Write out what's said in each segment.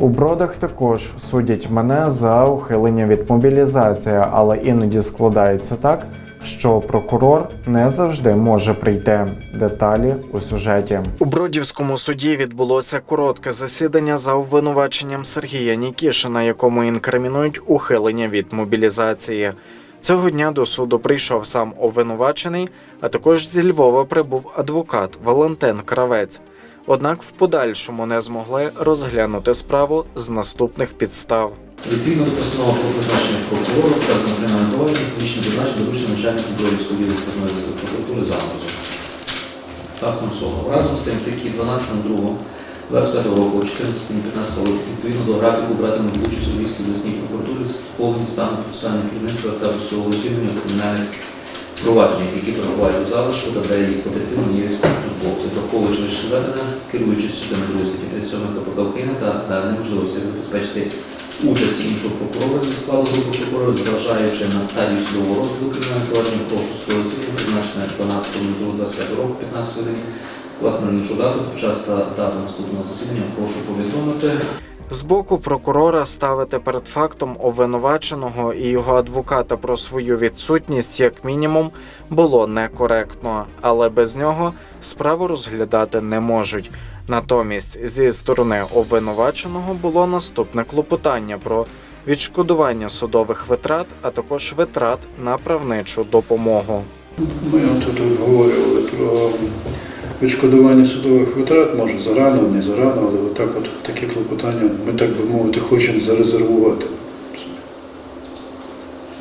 У бродах також судять мене за ухилення від мобілізації, але іноді складається так, що прокурор не завжди може прийти. Деталі у сюжеті. У Бродівському суді відбулося коротке засідання за обвинуваченням Сергія Нікішина, якому інкримінують ухилення від мобілізації. Цього дня до суду прийшов сам обвинувачений, а також зі Львова прибув адвокат Валентин Кравець. Однак в подальшому не змогли розглянути справу з наступних підстав. Відповідно до постанови про призначення прокурора та з провадження публічно призначення доручення Бродівського відділу Окружної прокуратури Заморозу та Самсонов. Разом з тим, такі 12.02 25 року, 14.15 року, відповідно до графіку братимуть участь у Львівській обласній прокуратурі з повним станом процесуального керівництва та досудового розслідування кримінальних проваджень, які перебувають у залишку та де їх потерпілими є військовослужбовці, враховуючи вище наведене, керуючись частиною 2 статті 37 КПК України та неможливості забезпечити участі іншого прокурора зі складу групи прокурорів, зважаючи на стадію судового розгляду кримінального провадження, прошу судове засідання призначене 12.02.25 року, 15 годині. Власне, на іншу дату, час та дату наступного засідання прошу повідомити. З боку прокурора ставити перед фактом обвинуваченого і його адвоката про свою відсутність, як мінімум, було некоректно, але без нього справу розглядати не можуть. Натомість, зі сторони обвинуваченого було наступне клопотання про відшкодування судових витрат, а також витрат на правничу допомогу. Ми тут обговорювали про відшкодування судових витрат, може зарано, не зарано, але отак от такі клопотання ми, так би мовити, хочемо зарезервувати.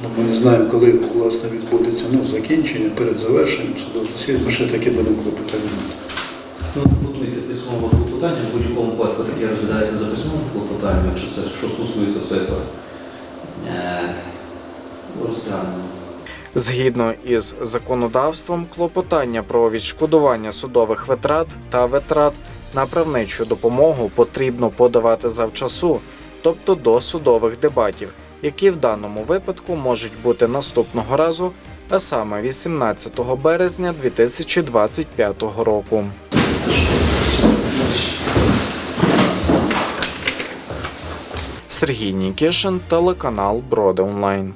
Бо ми не знаємо, коли власне відбудеться ну, закінчення перед завершенням судового засідання. Ми ще такі будемо клопотання мати. Ну, готуйте письмове клопотання, в будь-якому випадку таке розглядається за письмовим клопотанням, якщо це що стосується цифр. Е, Розглянемо. Згідно із законодавством, клопотання про відшкодування судових витрат та витрат на правничу допомогу потрібно подавати завчасу, тобто до судових дебатів, які в даному випадку можуть бути наступного разу, а саме 18 березня 2025 року. Сергій Нікішин, телеканал Броди Онлайн.